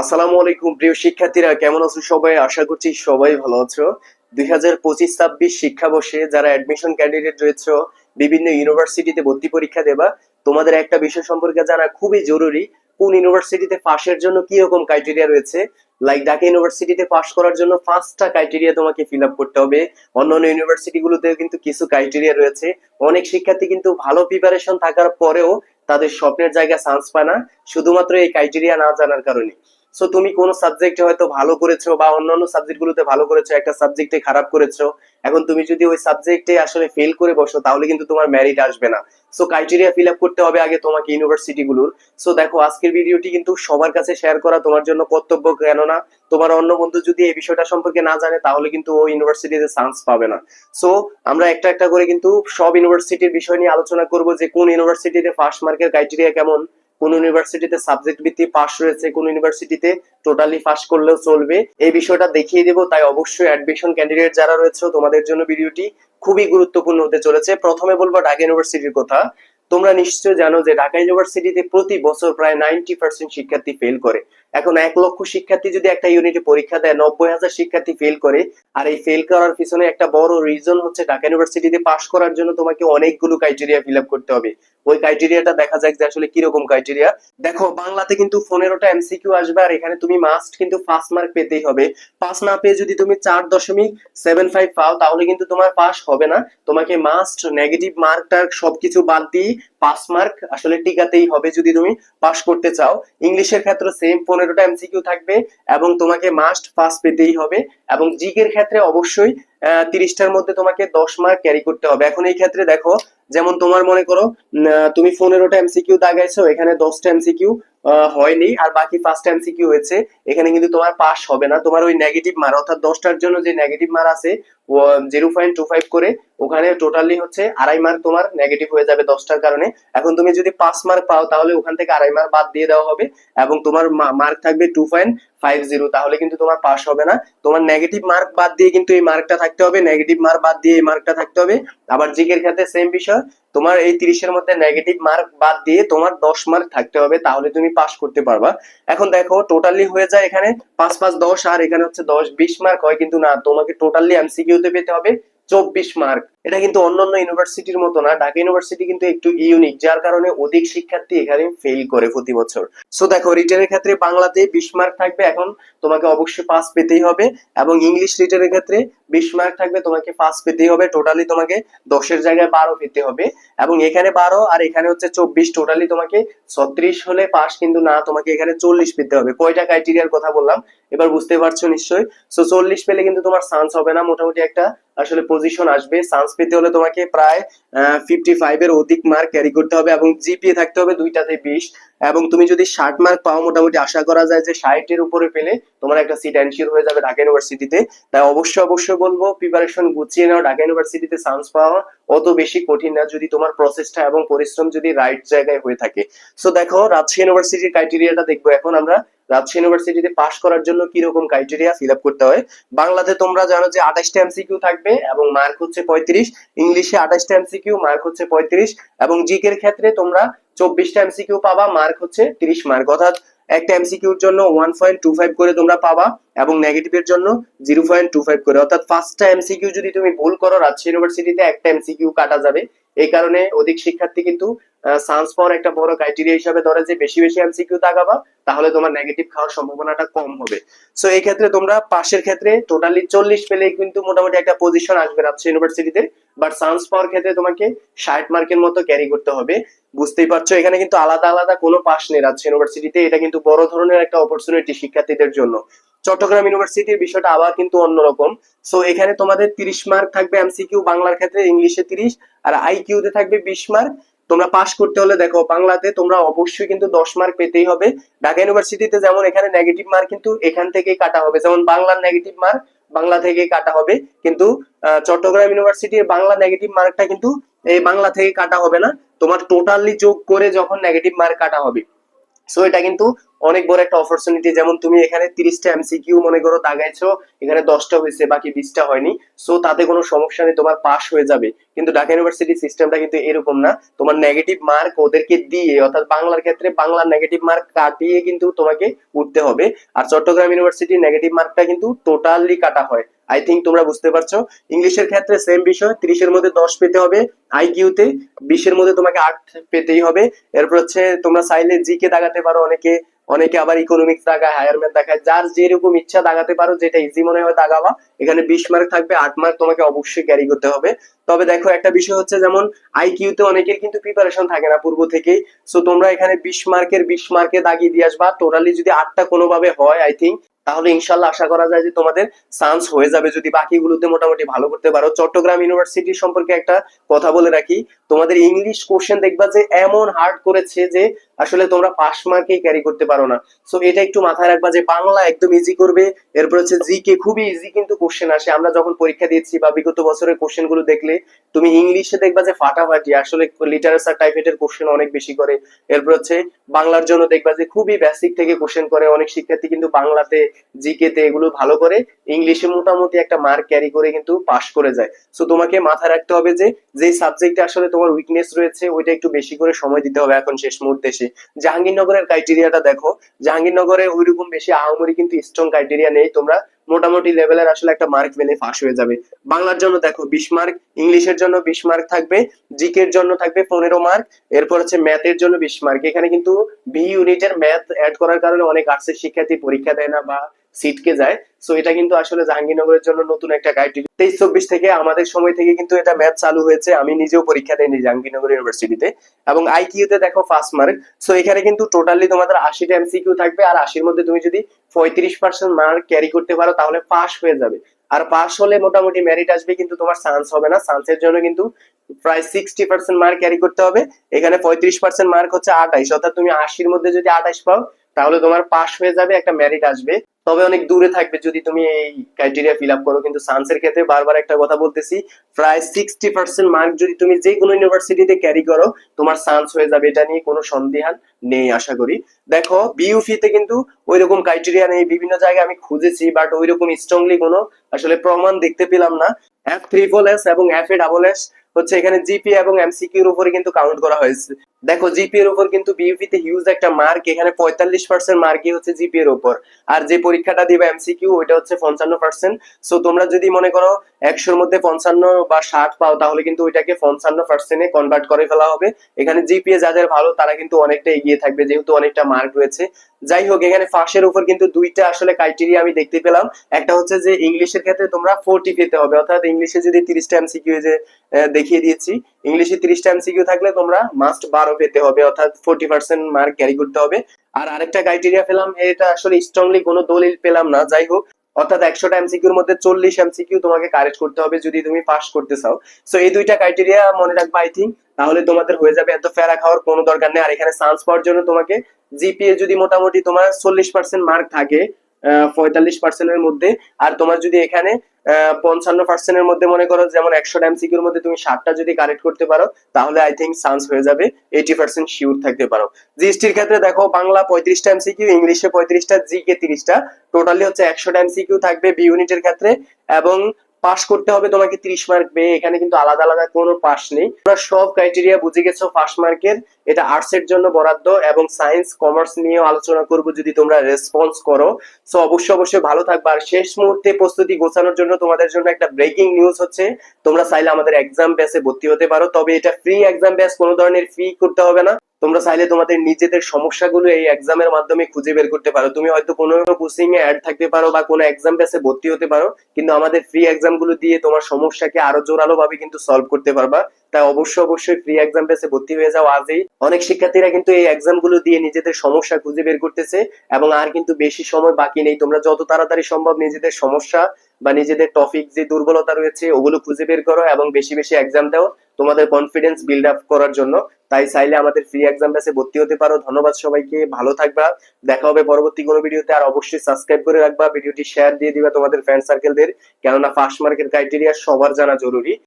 আসসালামু আলাইকুম, প্রিয় শিক্ষার্থীরা। কেমন আছো সবাই? আশা করছি সবাই ভালো আছো। দুই হাজার পঁচিশ ছাব্বিশ শিক্ষাবর্ষে যারা অ্যাডমিশন ক্যান্ডিডেট রয়েছে, বিভিন্ন ইউনিভার্সিটিতে ভর্তি পরীক্ষা দেবা, তোমাদের একটা বিষয় সম্পর্কে জানা খুবই জরুরি। কোন ইউনিভার্সিটিতে পাশের জন্য কি রকম ক্রাইটেরিয়া রয়েছে? লাইক ঢাকা ইউনিভার্সিটিতে পাশ করার জন্য পাঁচটা ক্রাইটেরিয়া তোমাকে ফিল আপ করতে হবে। অন্যান্য ইউনিভার্সিটি গুলোতেও কিন্তু কিছু ক্রাইটেরিয়া রয়েছে। অনেক শিক্ষার্থী কিন্তু ভালো প্রিপারেশন থাকার পরেও তাদের স্বপ্নের জায়গা চান্স পায় না। শুধুমাত্র এই ক্রাইটেরিয়া না জানার কারণে। সো তুমি কোন সাবজেক্টে হয়তো ভালো করেছ বা অন্যান্য সাবজেক্ট গুলোতে ভালো করেছ, একটা সাবজেক্টে খারাপ করেছ, এখন তুমি যদি ওই সাবজেক্টে আসলে ফেল করে বসো, তাহলে কিন্তু তোমার মেরিট আসবে না। সো ক্রাইটেরিয়া ফিল আপ করতে হবে আগে তোমাকে ইউনিভার্সিটি গুলোর। সো দেখো, আজকের ভিডিওটি কিন্তু সবার কাছে শেয়ার করা, তোমার জন্য কর্তব্য, কেননা তোমার অন্য বন্ধু যদি এই বিষয়টা সম্পর্কে না জানে, তাহলে কিন্তু ও ইউনিভার্সিটিতে চান্স পাবে না। সো আমরা একটা একটা করে কিন্তু সব ইউনিভার্সিটির বিষয় নিয়ে আলোচনা করব যে কোন ইউনিভার্সিটিতে ফার্স্ট মার্কের ক্রাইটেরিয়া কেমন। কোন ইউনিভার্সিটিতে সাবজেক্ট ভিত্তিক পাস রয়েছে, কোন ইউনিভার্সিটিতে টোটালি পাস করলেও চলবে। এই বিষয়টা দেখিয়ে দেবো, তাই অবশ্যই অ্যাডমিশন ক্যান্ডিডেট যারা রয়েছে, তোমাদের জন্য ভিডিওটি খুবই গুরুত্বপূর্ণ হতে চলেছে। প্রথমে বলব ঢাকা ইউনিভার্সিটির কথা। তোমরা নিশ্চয় জানো যে ঢাকা ইউনিভার্সিটিতে প্রতি বছর প্রায় নাইনটি পার্সেন্ট শিক্ষার্থী ফেল করে। এখন এক লক্ষ শিক্ষার্থী যদি একটা ইউনিটে পরীক্ষা দেয়, নব্বই হাজার শিক্ষার্থী ফেল করে। আর এই ফেল করার পিছনে একটা বড় রিজন হচ্ছে ঢাকা ইউনিভার্সিটিতে পাশ করার জন্য তোমাকে অনেকগুলো ক্রাইটেরিয়া ফিল করতে হবে। ওই ক্রাইটেরিয়াটা দেখা যাক যে আসলে কীরকম ক্রাইটেরিয়া দেখো, বাংলাতে কিন্তু পনেরোটা এমসিকিউ আসবে আর এখানে তুমি মাস্ট কিন্তু পাঁচ মার্ক পেতেই হবে। পাস না পেয়ে যদি তুমি চার দশমিক সেভেন ফাইভ পাও, তাহলে কিন্তু তোমার পাস হবে না। তোমাকে মাস্ট নেগেটিভ মার্কটা সবকিছু বাদ দিয়ে পাস মার্ক আসলে টিকাতেই হবে যদি তুমি পাস করতে চাও। ইংলিশের ক্ষেত্রে সেম পনেরোটা এমসিকিউ থাকবে এবং তোমাকে মাস্ট পাস পেতেই হবে এবং জিকের ক্ষেত্রে অবশ্যই তিরিশটার মধ্যে তোমাকে দশ মার্ক ক্যারি করতে হবে। এখন এই ক্ষেত্রে দেখো যেমন তোমার মনে করো তুমি পনেরোটা এমসিকিউ দাগাইছো, এখানে দশটা এমসিকিউ হয়নি, আর বাকি পাঁচটা এমসিকিউ হয়েছে, এখানে কিন্তু তোমার পাস হবে না। তোমার ওই নেগেটিভ মার অর্থাৎ দশটার জন্য যে নেগেটিভ মার আছে জিরো পয়েন্ট টু ফাইভ করে ওখানে টোটালি হচ্ছে আড়াই মার্ক তোমার নেগেটিভ হয়ে যাবে দশটার কারণে। এখন তুমি যদি পাঁচ মার্ক পাও তাহলে ওখান থেকে আড়াই মার্ক বাদ দিয়ে দেওয়া হবে এবং তোমার মার্ক থাকবে টু পয়েন্ট ফাইভ জিরো তাহলে কিন্তু তোমার পাস হবে না। তোমার নেগেটিভ মার্ক বাদ দিয়ে কিন্তু এই মার্কটা থাকতে হবে নেগেটিভ মার্ক বাদ দিয়ে এই মার্কটা থাকতে হবে। আবার জিকের ক্ষেত্রে সেম বিষয়, তোমার এই তিরিশের মধ্যে নেগেটিভ মার্ক বাদ দিয়ে তোমার দশ মার্ক থাকতে হবে, তাহলে তুমি পাস করতে পারবা। এখন দেখো টোটালি হয়ে যায় এখানে, পাঁচ পাঁচ দশ, আর এখানে হচ্ছে দশ, বিশ মার্ক হয় কিন্তু না, তোমাকে টোটালি এমসিকিউতে পেতে হবে চব্বিশ মার্ক এটা কিন্তু অন্যান্য ইউনিভার্সিটির মতো না, ঢাকা ইউনিভার্সিটি কিন্তু একটু ইউনিক যার কারণে অধিক শিক্ষার্থী এখানে ফেল করে প্রতি বছর। সো দেখো রিটেনের ক্ষেত্রে বাংলাতে বিশ মার্ক থাকবে, এখন তোমাকে অবশ্যই পাস পেতেই হবে, এবং ইংলিশ রিটেনের ক্ষেত্রে বিশ মার্ক থাকবে, তোমাকে পাস পেতেই হবে টোটালি তোমাকে দশের জায়গায় বারো পেতে হবে, এবং এখানে বারো আর এখানে হচ্ছে চব্বিশ টোটালি তোমাকে ছত্রিশ হলে পাস কিন্তু না, তোমাকে এখানে চল্লিশ পেতে হবে। কয়টা ক্রাইটেরিয়ার কথা বললাম, এবার বুঝতে পারছ নিশ্চয়ই। সো চল্লিশ পেলে কিন্তু তোমার চান্স হবে না, মোটামুটি একটা আসলে পজিশন আসবে চান্স পেতে হলে তোমাকে প্রায় ফিফটি ফাইভ এর অধিক মার্ক ক্যারি করতে হবে এবং জিপিএ থাকতে হবে দুইটাতে বিশ। এবং তুমি যদি ষাট মার্ক পাও, মোটামুটি আশা করা যায় যে ষাটের উপরে পেলে তোমার একটা সিট এনশিওর হয়ে যাবে ঢাকা ইউনিভার্সিটিতে তাই অবশ্যই অবশ্যই বলব প্রিপারেশন গুছিয়ে নাও। ঢাকা ইউনিভার্সিটিতে চান্স পাওয়া অত বেশি কঠিন না, যদি তোমার প্রসেসটা এবং পরিশ্রম যদি রাইট জায়গায় হয়ে থাকে। সো দেখো, রাজশাহী ইউনিভার্সিটির ক্রাইটেরিয়াটা দেখব। এখন আমরা রাজশাহী ইউনিভার্সিটিতে পাশ করার জন্য কি রকম ক্রাইটেরিয়া ফিল আপ করতে হয়? বাংলাতে তোমরা জানো যে আঠাশটা এমসিকিউ থাকবে এবং মার্ক হচ্ছে পঁয়ত্রিশ। ইংলিশে আঠাশটা এমসিকিউ মার্ক হচ্ছে পঁয়ত্রিশ। এবং জিকের ক্ষেত্রে তোমরা চব্বিশটা এমসিকিউ পাবা মার্ক হচ্ছে তিরিশ মার্ক অর্থাৎ একটা এমসিকিউর জন্য ওয়ান পয়েন্ট টু ফাইভ করে তোমরা পাবা এবং নেগেটিভের জন্য জিরো পয়েন্ট টু ফাইভ করে। অর্থাৎ পাঁচটা এমসিকিউ যদি তুমি ভুল করো, রাজশাহী ইউনিভার্সিটিতে একটা এমসিকিউ কাটা যাবে। এই কারণে অধিক শিক্ষার্থী কিন্তু সায়েন্স পাওয়ার একটা বড় ক্রাইটেরিয়া হিসাবে ধরে যে বেশি বেশি এমসিকিউ দাগাবা তাহলে তোমার নেগেটিভ খাওয়ার সম্ভাবনাটা কম হবে। সো এই ক্ষেত্রে তোমরা পাশের ক্ষেত্রে টোটালি চল্লিশ পেলে কিন্তু মোটামুটি একটা পজিশন আসবে রাজশাহী ইউনিভার্সিটিতে বাট সায়েন্স পাওয়ার ক্ষেত্রে তোমাকে ষাট মার্কের মতো ক্যারি করতে হবে। বুঝতেই পারছ, এখানে কিন্তু আলাদা আলাদা কোনো পাশ নেই রাজশাহী ইউনিভার্সিটিতে এটা কিন্তু বড় ধরনের একটা অপরচুনিটি শিক্ষার্থীদের জন্য। চট্টগ্রাম ইউনিভার্সিটির বিষয়টা আবার কিন্তু অন্যরকম। সো এখানে তোমাদের তিরিশ মার্ক থাকবে এমসিকিউ বাংলার ক্ষেত্রে ইংলিশে তিরিশ, আর আইকিউতে থাকবে বিশ মার্ক তোমরা পাস করতে হলে দেখো, বাংলাতে তোমরা অবশ্যই কিন্তু দশ মার্ক পেতেই হবে। ঢাকা ইউনিভার্সিটিতে যেমন এখানে নেগেটিভ মার্ক কিন্তু এখান থেকেই কাটা হবে। যেমন বাংলার নেগেটিভ মার্ক বাংলা থেকে কাটা হবে। কিন্তু চট্টগ্রাম ইউনিভার্সিটির বাংলা নেগেটিভ মার্কটা কিন্তু এই বাংলা থেকে কাটা হবে না। তোমার টোটালি যোগ করে যখন নেগেটিভ মার্ক কাটা হবে। সো এটা কিন্তু অনেক বড় একটা অপরচুনিটি যেমন তুমি এখানে তিরিশটা এমসিকিউ মনে করো দাগাইছো, এখানে দশটা হয়েছে, বাকি বিশটা হয়নি। সো তাতে কোনো সমস্যা নেই, তোমার পাস হয়ে যাবে। কিন্তু ঢাকা ইউনিভার্সিটি সিস্টেমটা কিন্তু এরকম না। তোমার নেগেটিভ মার্ক ওদেরকে দিয়ে, অর্থাৎ বাংলার ক্ষেত্রে বাংলার নেগেটিভ মার্ক কাটিয়ে কিন্তু তোমাকে উঠতে হবে। আর চট্টগ্রাম ইউনিভার্সিটি নেগেটিভ মার্কটা কিন্তু টোটালি কাটা হয়। আই থিঙ্ক তোমরা বুঝতে পারছ। ইংলিশের ক্ষেত্রে সেম বিষয়, তিরিশের মধ্যে দশ পেতে হবে আইকিউতে বিশের মধ্যে তোমাকে আট পেতেই হবে। এরপর হচ্ছে তোমরা চাইলে জি কে দাগাতে পারো, অনেকে অনেকে আবার ইকোনমিক্স দাগায় হায়ার ম্যাথ দেখায় যার যেরকম ইচ্ছা দাগাতে পারো, যেটা ইজি মনে হয় দাগাবা। এখানে বিশ মার্ক থাকবে, আট মার্ক তোমাকে অবশ্যই ক্যারি করতে হবে। তবে দেখো, একটা বিষয় হচ্ছে যেমন আইকিউতে অনেকের কিন্তু প্রিপারেশন থাকে না পূর্ব থেকেই। সো তোমরা এখানে বিশ মার্কের বিশ মার্কে দাগিয়ে দিয়ে আসবা। টোটালি যদি আটটা কোনোভাবে হয় আই থিঙ্ক তাহলে ইনশাল্লাহ আশা করা যায় যে তোমাদের চান্স হয়ে যাবে। যদি বাকিগুলোতে মোটামুটি ভালো করতে পারো, চট্টগ্রাম ইউনিভার্সিটি সম্পর্কে একটা কথা বলে রাখি। তোমাদের ইংলিশ কোশ্চেন দেখবা যে এমন হার্ড করেছে যে আসলে তোমরা পাস মার্কে ক্যারি করতে পারো না। সো এটা একটু মাথায় রাখবা যে বাংলা একদম ইজি করবে। এরপর হচ্ছে জি কে খুবই ইজি কিন্তু কোশ্চেন আসে। আমরা যখন পরীক্ষা দিয়েছি বা বিগত বছরের কোশ্চেনগুলো দেখলে, তুমি ইংলিশে দেখবা যে ফাটাফাটি। আসলে লিটারেচার টাইপের কোশ্চেন অনেক বেশি করে। এরপর হচ্ছে বাংলার জন্য দেখবা যে খুবই বেসিক থেকে কোশ্চেন করে। অনেক শিক্ষার্থী কিন্তু বাংলাতে জিকে তে এগুলো ভালো করে ইংলিশে মোটামুটি একটা মার্ক ক্যারি করে কিন্তু পাস করে যায়। সো তোমাকে মাথায় রাখতে হবে যে যে সাবজেক্টে আসলে তোমার উইকনেস রয়েছে, ওইটা একটু বেশি করে সময় দিতে হবে এখন শেষ মুহূর্তে এসে। জাহাঙ্গীরনগরের ক্রাইটেরিয়াটা দেখো। জাহাঙ্গীরনগরে ওইরকম বেশি আহামরি কিন্তু স্ট্রং ক্রাইটেরিয়া নেই। তোমরা মোটামুটি লেভেলের আসলে একটা মার্ক পেলে ফাঁস হয়ে যাবে। বাংলার জন্য দেখো, বিশ মার্ক ইংলিশের জন্য বিশ মার্ক থাকবে জিকের জন্য থাকবে পনেরো মার্ক এরপর হচ্ছে ম্যাথের জন্য বিশ মার্ক এখানে কিন্তু বি ইউনিটের ম্যাথ অ্যাড করার কারণে অনেক আর্টসের শিক্ষার্থী পরীক্ষা দেয় না বা সিটকে যায়। সো এটা কিন্তু আসলে জাহাঙ্গীরনগরের জন্য নতুন একটা ক্রাইটেরিয়া তেইশ চব্বিশ থেকে আমাদের সময় থেকে কিন্তু এটা ম্যাথ চালু হয়েছে। আমি নিজেও পরীক্ষা দেয়নি জাহাঙ্গীরনগর ইউনিভার্সিটিতে এবং আইকিউতে দেখো ফার্স্ট মার্ক সো এখানে কিন্তু টোটালি তোমাদের আশিটা এমসিকিউ থাকবে। আর আশির মধ্যে তুমি যদি পঁয়ত্রিশ পার্সেন্ট মার্ক ক্যারি করতে পারো, তাহলে পাস হয়ে যাবে। আর পাস হলে মোটামুটি মেরিট আসবে, কিন্তু তোমার চান্স হবে না। চান্সের জন্য কিন্তু প্রায় সিক্সটি পার্সেন্ট মার্ক ক্যারি করতে হবে। এখানে পঁয়ত্রিশ পার্সেন্ট মার্ক হচ্ছে আঠাইশ। অর্থাৎ তুমি আশির মধ্যে যদি আঠাইশ পাও, তাহলে তোমার পাস হয়ে যাবে, একটা মেরিট আসবে। তবে অনেক দূরে থাকবে যদি তুমি এই ক্রাইটেরিয়া ফিল আপ করো। কিন্তু সায়েন্সের ক্ষেত্রে বারবার একটা কথা বলতেছি, প্রায় সিক্সটি পার্সেন্ট মার্ক যদি তুমি যে কোনো ইউনিভার্সিটিতে ক্যারি করো, তোমার চান্স হয়ে যাবে। এটা নিয়ে কোনো সন্দেহান নেই, আশা করি। দেখো বিইউফি তে কিন্তু ওই রকম ক্রাইটেরিয়া নেই। বিভিন্ন জায়গায় আমি খুঁজেছি বাট ওই রকম স্ট্রংলি কোনো আসলে প্রমাণ দেখতে পেলাম না। এফ ট্রিপল এস এবং এফ এ ডাবল এস হচ্ছে এখানে জিপি এবং এমসিকিউ এর উপরে কিন্তু কাউন্ট করা হয়েছে। দেখো জিপি এর উপর কিন্তু বিইউপি তে হিউজ একটা মার্ক এখানে পঁয়তাল্লিশ পার্সেন্ট মার্কই হচ্ছে জিপি এর উপর। আর যে পরীক্ষাটা দিবে এমসিকিউ ওইটা হচ্ছে পঞ্চান্ন পার্সেন্ট সো তোমরা যদি মনে করো একশোর মধ্যে পঞ্চান্ন বা ষাট পাও, তাহলে কিন্তু ওইটাকে পঞ্চান্ন পার্সেন্টে কনভার্ট করে ফেলা হবে। এখানে জিপিএ যাদের ভালো, তারা কিন্তু অনেকটা এগিয়ে থাকবে, যেহেতু অনেকটা মার্ক রয়েছে। যাই হোক, এখানে ফাঁসের উপর কিন্তু দুইটা আসলে ক্রাইটেরিয়া আমি দেখতে পেলাম। একটা হচ্ছে যে, ইংলিশের ক্ষেত্রে তোমরা ফোরটি পেতে হবে। অর্থাৎ ইংলিশে যদি তিরিশটা এমসিকিউ যে দেখিয়ে দিয়েছি, ইংলিশে তিরিশটা এমসিকিউ থাকলে তোমরা মাস্ট বারো পেতে হবে, অর্থাৎ ফোরটি পার্সেন্ট মার্ক ক্যারি করতে হবে। আর আরেকটা ক্রাইটেরিয়া পেলাম, এটা আসলে স্ট্রংলি কোনো দলিল পেলাম না, যাই হোক, অর্থাৎ একশোটা এমসিকিউর মধ্যে চল্লিশ এমসিকিউ তোমাকে কারেক্ট করতে হবে যদি তুমি পাস করতে চাও। সো এই দুইটা ক্রাইটেরিয়া মনে রাখবা আই থিঙ্ক তাহলে তোমাদের হয়ে যাবে এত ফেরা খাওয়ার কোনো দরকার নেই। আর এখানে চান্স পাওয়ার জন্য তোমাকে জিপিএ যদি মোটামুটি তোমার চল্লিশ পার্সেন্ট মার্ক থাকে পঁয়তাল্লিশ পার্সেন্টের মধ্যে, আর তোমার যদি এখানে পঞ্চান্ন পার্সেন্টের মধ্যে মনে করো, যেমন একশো এমসিকিউর মধ্যে তুমি ষাটটা যদি কারেক্ট করতে পারো, তাহলে আই থিঙ্ক চান্স হয়ে যাবে এইটি পার্সেন্ট শিওর থাকতে পারো। জিএসটির ক্ষেত্রে দেখো, বাংলা পঁয়ত্রিশটা এমসিকিউ ইংলিশে পঁয়ত্রিশটা জি কে তিরিশটা। টোটালি হচ্ছে একশোটা এমসিকিউ থাকবে বি ইউনিটের ক্ষেত্রে, এবং পাস করতে হবে তোমাকে ত্রিশ মার্ক পেয়ে এখানে কিন্তু আলাদা আলাদা কোনো পাস নেই। তোমরা সব ক্রাইটেরিয়া বুঝে গেছো পাস মার্কের এটা আর্টস এর জন্য বরাদ্দ এবং সায়েন্স কমার্স নিয়েও আলোচনা করব যদি তোমরা রেসপন্স করো। সো অবশ্যই অবশ্যই ভালো থাকবে। আর শেষ মুহূর্তে প্রস্তুতি গোছানোর জন্য তোমাদের জন্য একটা ব্রেকিং নিউজ হচ্ছে। তোমরা চাইলে আমাদের এক্সাম ব্যাচে ভর্তি হতে পারো। তবে এটা ফ্রি এক্সাম ব্যাচ কোনো ধরনের ফি করতে হবে না। তোমরা চাইলে তোমাদের নিজেদের সমস্যাগুলো এই এক্সামের মাধ্যমে খুঁজে বের করতে পারো। তুমি হয়তো কোনো কোচিং এ অ্যাড থাকতে পারো বা কোনো এক্সাম ব্যাচে ভর্তি হতে পারো। কিন্তু আমাদের ফ্রি এক্সামগুলো দিয়ে তোমার সমস্যাকে আরও জোরালো ভাবে কিন্তু সলভ করতে পারবা। তাই অবশ্যই অবশ্যই ফ্রি এক্সাম ব্যাচে ভর্তি হয়ে যাও আজই। অনেক শিক্ষার্থীরা কিন্তু এই এক্সামগুলো দিয়ে নিজেদের সমস্যা খুঁজে বের করতেছে এবং আর কিন্তু বেশি সময় বাকি নেই। তোমরা যত তাড়াতাড়ি সম্ভব নিজেদের সমস্যা বা নিজেদের টপিক যে দুর্বলতা রয়েছে, ওগুলো খুঁজে বের করো এবং বেশি বেশি এক্সাম দাও তোমাদের কনফিডেন্স বিল্ড আপ করার জন্য। তাই চাইলে আমাদের ফ্রি এক্সাম ব্যাচে ভর্তি হতে পারো। ধন্যবাদ সবাইকে, ভালো থাকবা। দেখা হবে পরবর্তী কোনো ভিডিওতে আর অবশ্যই সাবস্ক্রাইব করে রাখবা। ভিডিওটি শেয়ার দিয়ে দিবা তোমাদের ফ্রেন্ড সার্কেলদের কেননা ফার্স্ট মার্কের ক্রাইটেরিয়া সবার জানা জরুরি।